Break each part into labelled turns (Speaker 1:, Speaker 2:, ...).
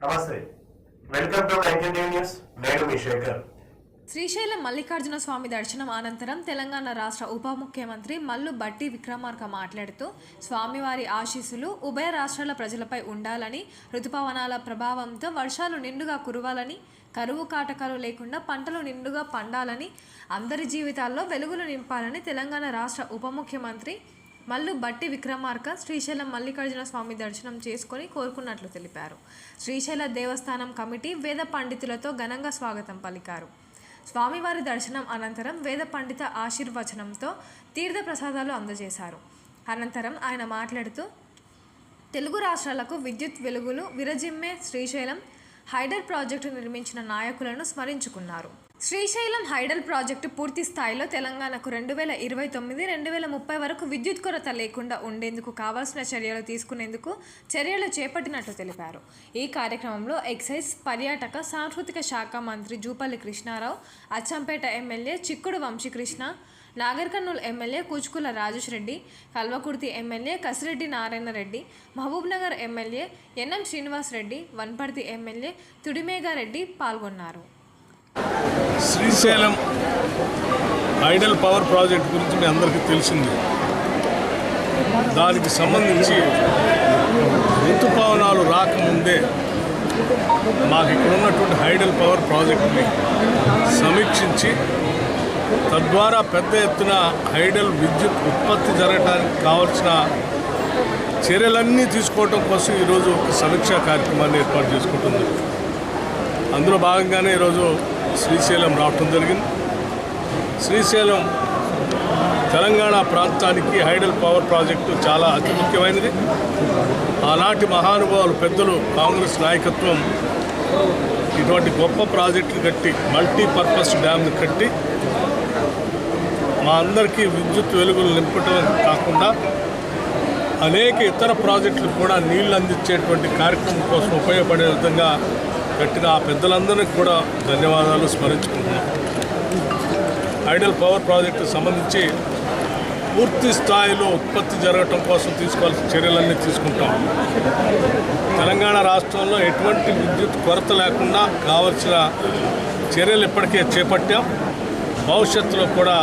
Speaker 1: నమస్తే. Welcome to news నేను మీ శేఖర్.
Speaker 2: శ్రీశైలం మల్లికార్జున స్వామి దర్శనం అనంతరం తెలంగాణ రాష్ట్ర ఉప ముఖ్యమంత్రి మల్లు బట్టి విక్రమార్క మాట్లాడుతూ స్వామివారి ఆశీస్సులు ఉభయ రాష్ట్రాల ప్రజలపై ఉండాలని ఋతుపవనాల ప్రభావంతో వర్షాలు నిండుగా కురవాలని కరువు కాటకాలు లేకుండా పంటలు నిండుగా పండాలని అందరి జీవితాల్లో వెలుగులు నింపాలని తెలంగాణ రాష్ట్ర ఉప ముఖ్యమంత్రి మల్లు బట్టి విక్రమార్క శ్రీశైలం మల్లికార్జున స్వామి దర్శనం చేసుకుని కోరుకున్నట్లు తెలిపారు. శ్రీశైల దేవస్థానం కమిటీ వేద పండితులతో ఘనంగా స్వాగతం పలికారు. స్వామివారి దర్శనం అనంతరం వేద పండిత ఆశీర్వచనంతో తీర్థ ప్రసాదాలు అందజేశారు. అనంతరం ఆయన మాట్లాడుతూ తెలుగు రాష్ట్రాలకు విద్యుత్ వెలుగులు విరజిమ్మే శ్రీశైలం హైడల్ ప్రాజెక్టు నిర్మించిన నాయకులను స్మరించుకున్నారు. శ్రీశైలం హైడల్ ప్రాజెక్టు పూర్తి స్థాయిలో తెలంగాణకు రెండు వేల ఇరవై తొమ్మిది రెండు వేల ముప్పై వరకు విద్యుత్ కొరత లేకుండా ఉండేందుకు కావాల్సిన చర్యలు తీసుకునేందుకు చర్యలు చేపట్టినట్లు తెలిపారు. ఈ కార్యక్రమంలో ఎక్సైజ్ పర్యాటక సాంస్కృతిక శాఖ మంత్రి Jupally Krishnarao Achampet MLA Chikkudu Vamshikrishna Nagarkurnool MLA Kuchukulla Rajesh Reddy Kalwakurthy MLA Kasireddy Narayana Reddy Mahabubnagar MLA NM Srinivas Reddy Wanaparthy MLA Tudi Megha Reddy పాల్గొన్నారు.
Speaker 3: శ్రీశైలం ఐడల్ పవర్ ప్రాజెక్ట్ గురించి మీ అందరికీ తెలిసింది. దానికి సంబంధించి ఋతుపవనాలు రాకముందే మాకు ఇక్కడ ఉన్నటువంటి హైడల్ పవర్ ప్రాజెక్టుని సమీక్షించి తద్వారా పెద్ద ఎత్తున హైడల్ విద్యుత్ ఉత్పత్తి జరగడానికి కావలసిన చర్యలన్నీ తీసుకోవడం కోసం ఈరోజు ఒక సమీక్షా కార్యక్రమాన్ని ఏర్పాటు చేసుకుంటుంది. అందులో భాగంగానే ఈరోజు శ్రీశైలం రావటం జరిగింది. శ్రీశైలం తెలంగాణ ప్రాంతానికి హైడల్ పవర్ ప్రాజెక్టు చాలా అతి ముఖ్యమైనది. ఆనాటి మహానుభావులు పెద్దలు కాంగ్రెస్ నాయకత్వం ఇటువంటి గొప్ప ప్రాజెక్టులు కట్టి మల్టీపర్పస్ డ్యామ్ని కట్టి మా అందరికీ విద్యుత్ వెలుగులు నింపటం కాకుండా అనేక ఇతర ప్రాజెక్టులు కూడా నీళ్ళు అందించేటువంటి కార్యక్రమం కోసం ఉపయోగపడే విధంగా కట్టిన ఆ పెద్దలందరికీ కూడా ధన్యవాదాలు స్మరించుకుంటున్నాం. ఐడల్ పవర్ ప్రాజెక్టుకు సంబంధించి పూర్తి స్థాయిలో ఉత్పత్తి జరగటం కోసం తీసుకోవాల్సిన చర్యలన్నీ తీసుకుంటాం. తెలంగాణ రాష్ట్రంలో ఎటువంటి విద్యుత్ కొరత లేకుండా కావలసిన చర్యలు ఇప్పటికే చేపట్టాం. భవిష్యత్తులో కూడా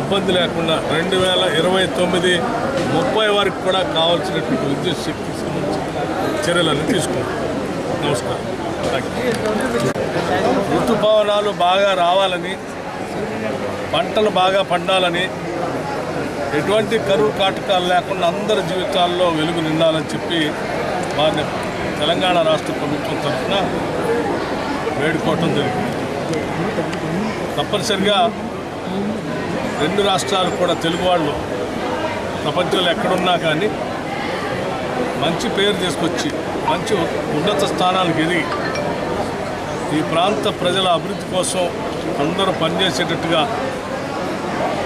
Speaker 3: ఇబ్బంది లేకుండా రెండు వేల ఇరవై తొమ్మిది ముప్పై వరకు కూడా కావాల్సినటువంటి విద్యుత్ శక్తికి సంబంధించిన చర్యలన్నీ తీసుకుంటాం నమస్కారం. ఋతుపవనాలు బాగా రావాలని పంటలు బాగా పండాలని ఎటువంటి కరువు కాటకాలు లేకుండా అందరి జీవితాల్లో వెలుగు నిండాలని చెప్పి వారిని తెలంగాణ రాష్ట్ర ప్రభుత్వం తరఫున వేడుకోవటం జరిగింది. తప్పనిసరిగా రెండు రాష్ట్రాలు కూడా తెలుగు వాళ్ళు ప్రపంచంలో ఎక్కడున్నా కానీ మంచి పేరు తీసుకొచ్చి మంచి ఉన్నత స్థానానికి ఎదిగి ఈ ప్రాంత ప్రజల అభివృద్ధి కోసం అందరూ పనిచేసేటట్టుగా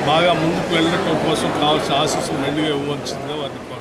Speaker 3: బాగా ముందుకు వెళ్ళటం కోసం కావాల్సిన ఆశీస్సులు రెండుగా ఇవ్వవలసిందిగా వారిని